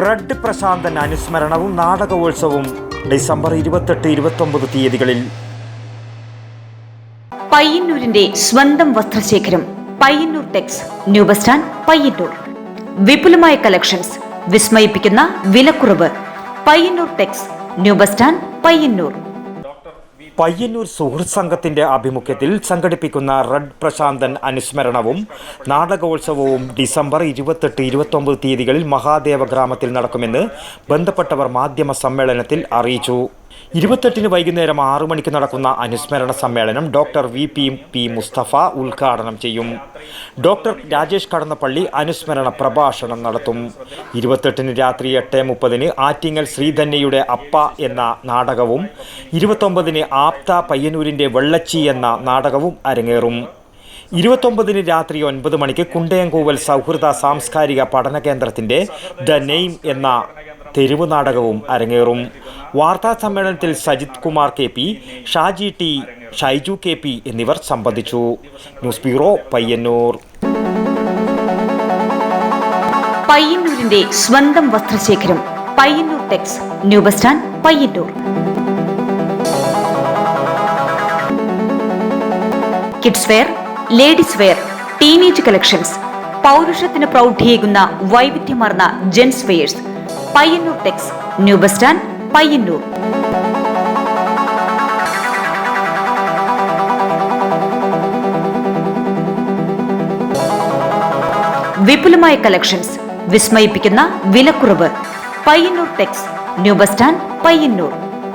Red Prasanthan അനുസ്മരണവും നാടകോത്സവവും December ഇരുപത്തെട്ട് ഇരുപത്തൊമ്പത് തീയതികളിൽ. പയ്യന്നൂരിന്റെ സ്വന്തം വസ്ത്രശേഖരം Payyanur tex new bus stand Payyanur. വിപുലമായ കളക്ഷൻസ് വിസ്മയിപ്പിക്കുന്ന വിലക്കുറവ് Payyanur tex new bus stand Payyanur. Payyanur സുഹൃത് സംഘത്തിന്റെ ആഭിമുഖ്യത്തിൽ സംഘടിപ്പിക്കുന്ന റെഡ് പ്രശാന്തൻ അനുസ്മരണവും നാടകോത്സവവും ഡിസംബർ ഇരുപത്തെട്ട് ഇരുപത്തൊമ്പത് തീയതികളിൽ മഹാദേവ ഗ്രാമത്തിൽ നടക്കുമെന്ന് ബന്ധപ്പെട്ടവർ മാധ്യമ സമ്മേളനത്തിൽ അറിയിച്ചു. ഇരുപത്തെട്ടിന് വൈകുന്നേരം ആറു മണിക്ക് നടക്കുന്ന അനുസ്മരണ സമ്മേളനം doctor V P P Mustafa ഉദ്ഘാടനം ചെയ്യും. ഡോക്ടർ രാജേഷ് കടന്നപ്പള്ളി അനുസ്മരണ പ്രഭാഷണം നടത്തും. ഇരുപത്തെട്ടിന് രാത്രി എട്ട് മുപ്പതിന് ആറ്റിങ്ങൽ ശ്രീധന്യയുടെ അപ്പ എന്ന നാടകവും ഇരുപത്തൊമ്പതിന് ആപ്ത പയ്യന്നൂരിന്റെ വെള്ളച്ചി എന്ന നാടകവും അരങ്ങേറും. ഇരുപത്തൊമ്പതിന് രാത്രി ഒൻപത് മണിക്ക് കുണ്ടയംകൂവൽ സൗഹൃദ സാംസ്കാരിക പഠന കേന്ദ്രത്തിന്റെ ദ നെയിം എന്ന തെരുവ് നാടകവും അരങ്ങേറും. വാർത്താ സമ്മേളനത്തിൽ Sajith Kumar K P Shaji T Shaiju K P എന്നിവർ സംബന്ധിച്ചു. News bureau Payyanur. പയ്യന്നൂരിന്റെ സ്വന്തം വസ്ത്രശേഖരം Payyanur tex new bus stand Payyanur. Kids wear ladies wear teenage collections പൗരുഷത്തിന് പ്രൗഢിയേകുന്ന വൈവിധ്യമാർന്ന gents wears Payyanur tex new bus stand Payyanur. വിപുലമായ collections വിസ്മയിപ്പിക്കുന്ന വിലക്കുറവ്. Payyanur tex new bus stand Payyanur.